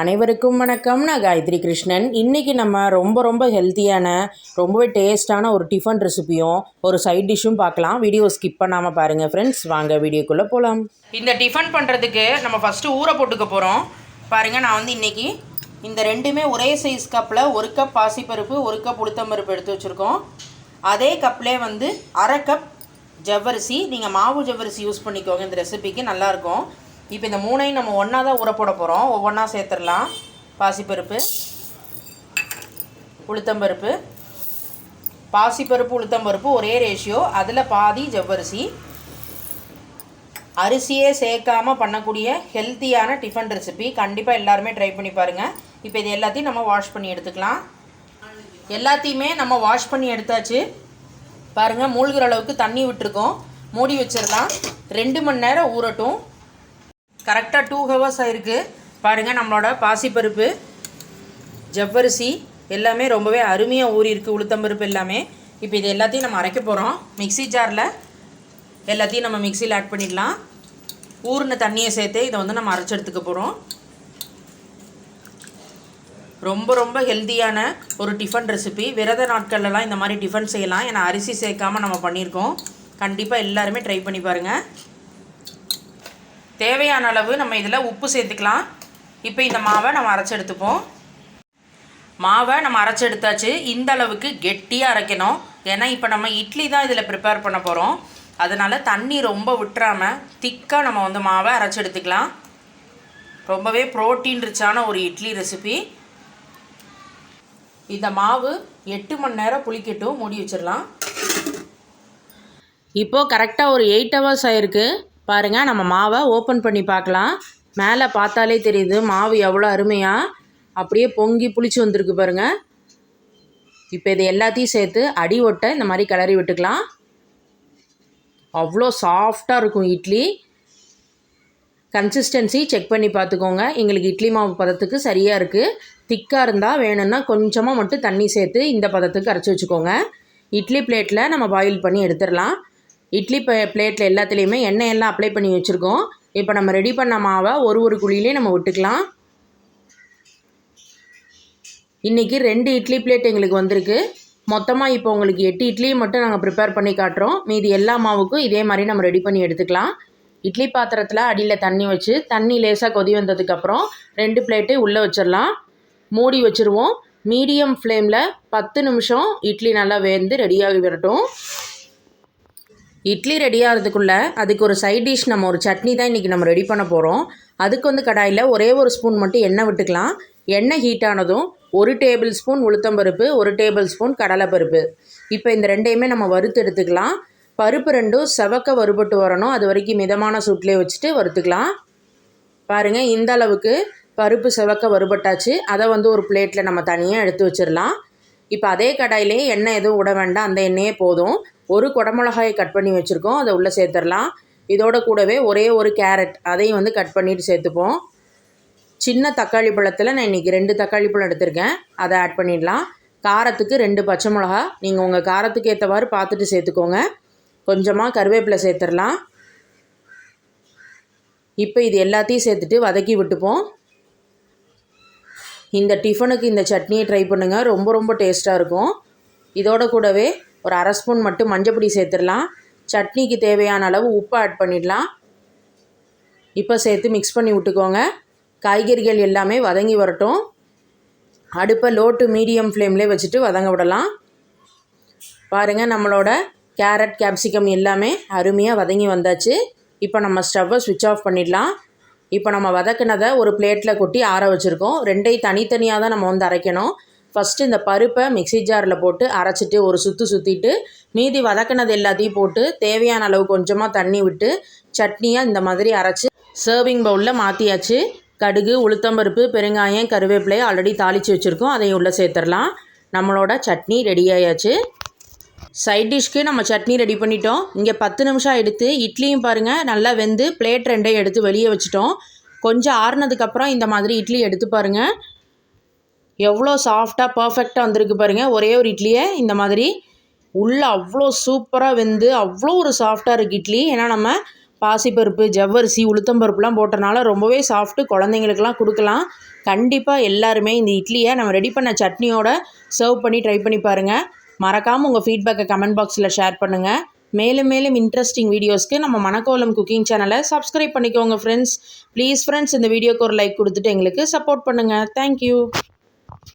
அனைவருக்கும் வணக்கம். நான் காயத்ரி கிருஷ்ணன். இன்றைக்கி நம்ம ரொம்ப ரொம்ப ஹெல்த்தியான ரொம்பவே டேஸ்டான ஒரு டிஃபன் ரெசிபியும் ஒரு சைட் டிஷ்ஷும் பார்க்கலாம். வீடியோ ஸ்கிப் பண்ணாமல் பாருங்கள் ஃப்ரெண்ட்ஸ் வாங்க வீடியோக்குள்ளே போகலாம் இந்த டிஃபன் பண்ணுறதுக்கு நம்ம ஃபஸ்ட்டு ஊற போட்டுக்க போகிறோம் பாருங்கள் நான் வந்து இன்றைக்கி இந்த ரெண்டுமே ஒரே சைஸ் கப்பில் ஒரு கப் பாசிப்பருப்பு ஒரு கப் உளுத்தம்பருப்பு எடுத்து வச்சுருக்கோம். அதே கப்லே வந்து அரை கப் ஜவ்வரிசி. நீங்கள் மாவு ஜவ்வரிசி யூஸ் பண்ணிக்கோங்க. இந்த ரெசிபிக்கு நல்லாயிருக்கும் இப்போ இந்த மூணையும் நம்ம ஒன்றா தான் ஊற போட போகிறோம் ஒவ்வொன்றா சேர்த்துடலாம். பாசிப்பருப்பு உளுத்தம்பருப்பு. பாசிப்பருப்பு உளுத்தம்பருப்பு ஒரே ரேஷியோ அதில் பாதி ஜவ்வரிசி. அரிசியே சேர்க்காம பண்ணக்கூடிய ஹெல்த்தியான டிஃபன் ரெசிபி கண்டிப்பாக எல்லாருமே ட்ரை பண்ணி பாருங்கள் இப்போ இது எல்லாத்தையும் நம்ம வாஷ் பண்ணி எடுத்துக்கலாம். எல்லாத்தையுமே நம்ம வாஷ் பண்ணி எடுத்தாச்சு. பாருங்கள் மூழ்கிற அளவுக்கு தண்ணி விட்டுருக்கோம். மூடி வச்சிடலாம். ரெண்டு மணி நேரம் ஊறட்டும். கரெக்டாக டூ ஹவர்ஸ் ஆயிருக்கு. பாருங்கள் நம்மளோட பாசிப்பருப்பு ஜவ்வரிசி எல்லாமே ரொம்பவே அருமையாக ஊறியிருக்கு உளுத்தம்பருப்பு எல்லாமே. இப்போ இது எல்லாத்தையும் நம்ம அரைக்க போகிறோம் மிக்ஸி ஜாரில் எல்லாத்தையும் நம்ம மிக்சியில் ஆட் பண்ணிடலாம். ஊறின தண்ணியை சேர்த்து இதை வந்து நம்ம அரைச்சி எடுத்துக்க போகிறோம் ரொம்ப ரொம்ப ஹெல்த்தியான ஒரு டிஃபன் ரெசிபி விரத நாட்கள்லலாம் இந்த மாதிரி டிஃபன் செய்யலாம். ஏன்னா அரிசி சேர்க்காம நம்ம பண்ணியிருக்கோம். கண்டிப்பாக எல்லாருமே ட்ரை பண்ணி பாருங்கள் தேவையான அளவு நம்ம இதில் உப்பு சேர்த்துக்கலாம். இப்போ இந்த மாவை நம்ம அரைச்சி எடுத்துப்போம். மாவை நம்ம அரைச்சி எடுத்தாச்சு. இந்த அளவுக்கு கெட்டியாக அரைக்கணும். ஏன்னா இப்போ நம்ம இட்லி தான் இதில் ப்ரிப்பேர் பண்ண போகிறோம் அதனால் தண்ணி ரொம்ப விட்டுறாமல் திக்காக நம்ம வந்து மாவை அரைச்சி எடுத்துக்கலாம். ரொம்பவே ப்ரோட்டீன் ரிச்சான ஒரு இட்லி ரெசிபி இந்த மாவு எட்டு மணி நேரம் புளிக்கட்டும் மூடி வச்சிடலாம். இப்போது கரெக்டாக ஒரு எயிட் ஹவர்ஸ் ஆயிருக்கு. பாருங்கள் நம்ம மாவை ஓப்பன் பண்ணி பார்க்கலாம். மேலே பார்த்தாலே தெரியுது மாவு எவ்வளோ அருமையாக அப்படியே பொங்கி புளிச்சு வந்திருக்கு பாருங்கள் இப்போ இது எல்லாத்தையும் சேர்த்து அடி ஒட்ட இந்த மாதிரி கிளறி விட்டுக்கலாம். அவ்வளோ சாஃப்டாக இருக்கும் இட்லி. கன்சிஸ்டன்சி செக் பண்ணி பார்த்துக்கோங்க. எங்களுக்கு இட்லி மாவு பதத்துக்கு சரியாக இருக்குது திக்காக இருந்தால் வேணும்னா கொஞ்சமாக மட்டும் தண்ணி சேர்த்து இந்த பதத்துக்கு அரைச்சி வச்சுக்கோங்க. இட்லி பிளேட்டில் நம்ம பாயில் பண்ணி எடுத்துடலாம். இட்லி ப பிளேட்டில் எல்லாத்துலேயுமே எண்ணெய் எல்லாம் அப்ளை பண்ணி வச்சுருக்கோம். இப்போ நம்ம ரெடி பண்ண மாவை ஒரு ஒரு குழியிலே நம்ம விட்டுக்கலாம். இன்றைக்கி ரெண்டு இட்லி பிளேட் எங்களுக்கு வந்திருக்கு. மொத்தமாக இப்போ உங்களுக்கு எட்டு இட்லியை மட்டும் நாங்கள் ப்ரிப்பேர் பண்ணி காட்டுறோம். மீதி எல்லா மாவுக்கும் இதே மாதிரி நம்ம ரெடி பண்ணி எடுத்துக்கலாம். இட்லி பாத்திரத்தில் அடியில் தண்ணி வச்சு தண்ணி லேசாக கொதி வந்ததுக்கப்புறம் ரெண்டு பிளேட்டு உள்ளே வச்சிடலாம். மூடி வச்சுருவோம். மீடியம் ஃப்ளேமில் பத்து நிமிஷம் இட்லி நல்லா வேந்து ரெடியாகி வரட்டும். இட்லி ரெடி ஆகிறதுக்குள்ளே அதுக்கு ஒரு சைட் டிஷ் நம்ம ஒரு சட்னி தான் இன்றைக்கி நம்ம ரெடி பண்ண போகிறோம் அதுக்கு வந்து கடாயில் ஒரே ஒரு ஸ்பூன் மட்டும் எண்ணெய் விட்டுக்கலாம். எண்ணெய் ஹீட் ஆனதும் ஒரு டேபிள் ஸ்பூன் உளுத்தம்பருப்பு ஒரு டேபிள் ஸ்பூன் கடலைப்பருப்பு இப்போ இந்த ரெண்டையுமே நம்ம வறுத்து எடுத்துக்கலாம். பருப்பு ரெண்டும் செவக்க வறுபட்டு வரணும். அது வரைக்கும் மிதமான சூட்லேயே வச்சுட்டு வறுத்துக்கலாம். பாருங்கள் இந்த அளவுக்கு பருப்பு செவக்க வறுபட்டாச்சு. அதை வந்து ஒரு பிளேட்டில் நம்ம தனியாக எடுத்து வச்சிடலாம். இப்போ அதே கடாயிலே எண்ணெய் எதுவும் விட வேண்டாம். அந்த எண்ணெயே போதும். ஒரு குடமிளகாயை கட் பண்ணி வச்சுருக்கோம். அதை உள்ளே சேர்த்துடலாம். இதோட கூடவே ஒரே ஒரு கேரட் அதையும் வந்து கட் பண்ணிவிட்டு சேர்த்துப்போம். சின்ன தக்காளி பழத்தில் நான் இன்றைக்கி ரெண்டு தக்காளி பழம் எடுத்திருக்கேன். அதை ஆட் பண்ணிடலாம். காரத்துக்கு ரெண்டு பச்சை மிளகா. நீங்கள் உங்கள் காரத்துக்கு ஏற்றவாறு பார்த்துட்டு சேர்த்துக்கோங்க. கொஞ்சமாக கருவேப்பிலை சேர்த்துடலாம். இப்போ இது எல்லாத்தையும் சேர்த்துட்டு வதக்கி விட்டுப்போம். இந்த டிஃபனுக்கு இந்த சட்னியை ட்ரை பண்ணுங்கள் ரொம்ப ரொம்ப டேஸ்ட்டாக இருக்கும். இதோட கூடவே ஒரு அரை ஸ்பூன் மட்டும் மஞ்சப்பொடி சேர்த்துடலாம். சட்னிக்கு தேவையான அளவு உப்பு ஆட் பண்ணிடலாம். இப்போ சேர்த்து மிக்ஸ் பண்ணி விட்டுக்கோங்க. காய்கறிகள் எல்லாமே வதங்கி வரட்டும். அடுப்பை லோ டு மீடியம் ஃப்ளேம்லேயே வச்சுட்டு வதங்க விடலாம். பாருங்கள் நம்மளோட கேரட் கேப்சிகம் எல்லாமே அருமையாக வதங்கி வந்தாச்சு. இப்போ நம்ம ஸ்டவ்வை சுவிட்ச் ஆஃப் பண்ணிடலாம். இப்போ நம்ம வதக்குனதை ஒரு பிளேட்டில் கொட்டி ஆற வச்சுருக்கோம். ரெண்டையும் தனித்தனியாக தான் நம்ம வந்து அரைக்கணும். ஃபஸ்ட்டு இந்த பருப்பை மிக்சி ஜாரில் போட்டு அரைச்சிட்டு ஒரு சுற்று சுற்றிட்டு மீதி வதக்கினது எல்லாத்தையும் போட்டு தேவையான அளவு கொஞ்சமாக தண்ணி விட்டு சட்னியாக இந்த மாதிரி அரைச்சி சர்விங் பவுலில் மாற்றியாச்சு கடுகு உளுத்தம்பருப்பு பெருங்காயம் கருவேப்பிலையை ஆல்ரெடி தாளித்து வச்சுருக்கோம். அதையும் உள்ளே சேர்த்துடலாம். நம்மளோட சட்னி ரெடி ஆயாச்சு. சைட் டிஷ்க்கு நம்ம சட்னி ரெடி பண்ணிட்டோம். இங்கே பத்து நிமிஷம் எடுத்து இட்லியும் பாருங்கள் நல்லா வெந்து பிளேட் ரெண்டையும் எடுத்து வெளியே வச்சுட்டோம். கொஞ்சம் ஆறுனதுக்கப்புறம் இந்த மாதிரி இட்லி எடுத்து பாருங்கள் எவ்வளோ சாஃப்டாக பர்ஃபெக்டாக வந்திருக்கு பாருங்கள் ஒரே ஒரு இட்லியை இந்த மாதிரி உள்ளே அவ்வளோ சூப்பராக வெந்து அவ்வளோ ஒரு சாஃப்டாக இருக்குது இட்லி. ஏன்னா நம்ம பாசிப்பருப்பு ஜவ்வரிசி உளுத்தம்பருப்புலாம் போட்டனால ரொம்பவே சாஃப்ட்டு குழந்தைங்களுக்குலாம் கொடுக்கலாம். கண்டிப்பாக எல்லாருமே இந்த இட்லியை நம்ம ரெடி பண்ண சட்னியோட சர்வ் பண்ணி ட்ரை பண்ணி பாருங்கள் மறக்காமல் உங்கள் ஃபீட்பேக்கை கமெண்ட் பாக்ஸில் ஷேர் பண்ணுங்கள் மேலும் மேலும் இன்ட்ரெஸ்டிங் வீடியோஸ்க்கு நம்ம மணக்கோலம் குக்கிங் சேனலை சப்ஸ்கிரைப் பண்ணிக்கோங்க ஃப்ரெண்ட்ஸ் ப்ளீஸ் ஃப்ரெண்ட்ஸ் இந்த வீடியோக்கு ஒரு லைக் கொடுத்துட்டு எங்களுக்கு சப்போர்ட் பண்ணுங்கள் தேங்க்யூ